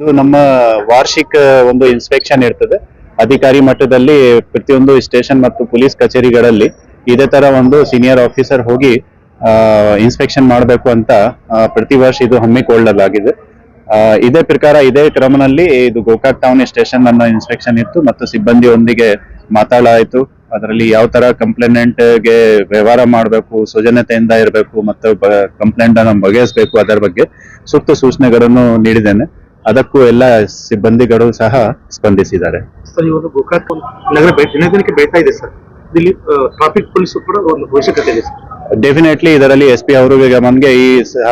ಇದು ನಮ್ಮ ವಾರ್ಷಿಕ ಒಂದು ಇನ್ಸ್ಪೆಕ್ಷನ್ ಇರ್ತದೆ. ಅಧಿಕಾರಿ ಮಟ್ಟದಲ್ಲಿ ಪ್ರತಿಯೊಂದು ಸ್ಟೇಷನ್ ಮತ್ತು ಪೊಲೀಸ್ ಕಚೇರಿಗಳಲ್ಲಿ ಇದೇ ತರ ಒಂದು ಸೀನಿಯರ್ ಆಫೀಸರ್ ಹೋಗಿ ಇನ್ಸ್ಪೆಕ್ಷನ್ ಮಾಡಬೇಕು ಅಂತ ಪ್ರತಿ ವರ್ಷ ಇದು ಹಮ್ಮಿಕೊಳ್ಳಲಾಗಿದೆ. ಇದೇ ಪ್ರಕಾರ ಇದೇ ಕ್ರಮನಲ್ಲಿ ಇದು ಗೋಕಾಕ್ ಟೌನ್ ಸ್ಟೇಷನ್ ಅನ್ನ ಇನ್ಸ್ಪೆಕ್ಷನ್ ಇತ್ತು ಮತ್ತು ಸಿಬ್ಬಂದಿಯೊಂದಿಗೆ ಮಾತಾಡಾಯಿತು. ಅದರಲ್ಲಿ ಯಾವ ತರ ಗೆ ವ್ಯವಹಾರ ಮಾಡಬೇಕು ಸುಜನತೆಯಿಂದ ಇರಬೇಕು ಮತ್ತು ಕಂಪ್ಲೇಂಟ್ ಅನ್ನು ಬಗೆಹರಿಸಬೇಕು ಅದರ ಬಗ್ಗೆ ಸೂಕ್ತ ಸೂಚನೆಗಳನ್ನು ನೀಡಿದ್ದೇನೆ. ಅದಕ್ಕೂ ಎಲ್ಲ ಸಿಬ್ಬಂದಿಗಳು ಸಹ ಸ್ಪಂದಿಸಿದ್ದಾರೆ. ಸರ್ ಇವಾಗ ಗೋಕಾಕ್ ನಗರ ಇದೆ ಸರ್. ಇಲ್ಲಿ ಟ್ರಾಫಿಕ್ ಪೊಲೀಸ್ ಕೂಡ ಒಂದು ಅವಶ್ಯಕತೆ ಇದೆ ಡೆಫಿನೆಟ್ಲಿ ಇದರಲ್ಲಿ ಎಸ್ ಪಿ ಈಗ ಗಮನ್ಗೆ ಈ ಸಹ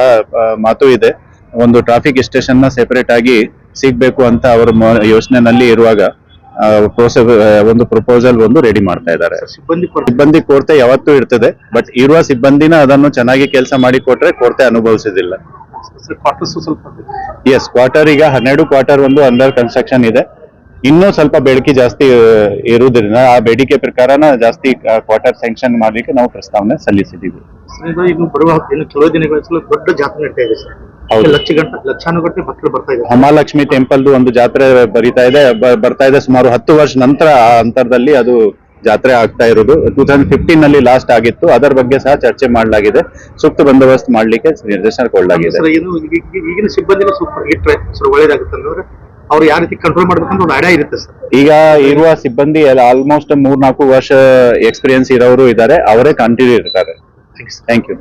ಮಾತು ಇದೆ. ಒಂದು ಟ್ರಾಫಿಕ್ ಸ್ಟೇಷನ್ನ ಸೆಪರೇಟ್ ಆಗಿ ಸಿಗ್ಬೇಕು ಅಂತ ಅವರ ಯೋಚನೆನಲ್ಲಿ ಇರುವಾಗ ಒಂದು ಪ್ರಪೋಸಲ್ ಒಂದು ರೆಡಿ ಮಾಡ್ತಾ ಇದ್ದಾರೆ. ಸಿಬ್ಬಂದಿ ಕೊರತೆ. ಸಿಬ್ಬಂದಿ ಕೊರತೆ ಯಾವತ್ತೂ ಇರ್ತದೆ ಬಟ್ ಇರುವ ಸಿಬ್ಬಂದಿನ ಅದನ್ನು ಚೆನ್ನಾಗಿ ಕೆಲಸ ಮಾಡಿ ಕೊಟ್ರೆ ಕೊರತೆ ಅನುಭವಿಸುದಿಲ್ಲ ಎಸ್ ಕ್ವಾರ್ಟರ್ ಈಗ ಹನ್ನೆರಡು ಕ್ವಾರ್ಟರ್ ಒಂದು ಅಂಡರ್ ಕನ್ಸ್ಟ್ರಕ್ಷನ್ ಇದೆ. ಇನ್ನೂ ಸ್ವಲ್ಪ ಬೇಡಿಕೆ ಜಾಸ್ತಿ ಇರುವುದರಿಂದ ಆ ಬೇಡಿಕೆ ಪ್ರಕಾರನ ಜಾಸ್ತಿ ಕ್ವಾರ್ಟರ್ ಸ್ಯಾಂಕ್ಷನ್ ಮಾಡ್ಲಿಕ್ಕೆ ನಾವು ಪ್ರಸ್ತಾವನೆ ಸಲ್ಲಿಸಿದ್ದೀವಿ. ಬರುವ ಕೆಲವು ದಿನಗಳ ದೊಡ್ಡ ಜಾತ್ರೆ ನಡೀತಾ ಇದೆ ಸರ್. ಹೌದು. ಟೆಂಪಲ್ ಗಂಟೆ ಲಕ್ಷಾನುಗಟ್ಟಲೆ ಭಕ್ತರು ಬರ್ತಾ ಇದ್ದಾರೆ. ಮಹಾಲಕ್ಷ್ಮಿ ಟೆಂಪಲ್ದು ಒಂದು ಜಾತ್ರೆ ಬರೀತಾ ಇದೆ. ಬರ್ತಾ ಇದೆ ಸುಮಾರು ಹತ್ತು ವರ್ಷ ನಂತರ ಆ ಅಂತರದಲ್ಲಿ ಅದು ಜಾತ್ರೆ ಆಗ್ತಾ ಇರೋದು. ಟೂ ತೌಸಂಡ್ ಫಿಫ್ಟೀನ್ನಲ್ಲಿ ಲಾಸ್ಟ್ ಆಗಿತ್ತು. ಅದರ ಬಗ್ಗೆ ಸಹ ಚರ್ಚೆ ಮಾಡಲಾಗಿದೆ. ಸೂಕ್ತ ಬಂದೋಬಸ್ತ್ ಮಾಡ್ಲಿಕ್ಕೆ ನಿರ್ದೇಶನ ಕೊಡಲಾಗಿದೆ ಈಗಿನ ಇಟ್ರೆ ಸರ್ ಒಳ್ಳೇದಾಗುತ್ತೆ ಅಂದ್ರೆ ಅವ್ರು ಯಾವ ರೀತಿ ಕಂಟ್ರೋಲ್ ಮಾಡ್ಬೇಕಂತ ಒಂದು ಐಡಿಯಾ ಇರುತ್ತೆ ಸರ್. ಈಗ ಇರುವ ಸಿಬ್ಬಂದಿ ಆಲ್ಮೋಸ್ಟ್ ಮೂರ್ ನಾಲ್ಕು ವರ್ಷ ಎಕ್ಸ್ಪೀರಿಯನ್ಸ್ ಇರೋರು ಇದ್ದಾರೆ. ಅವರೇ ಕಂಟಿನ್ಯೂ ಇರ್ತಾರೆ. Thank you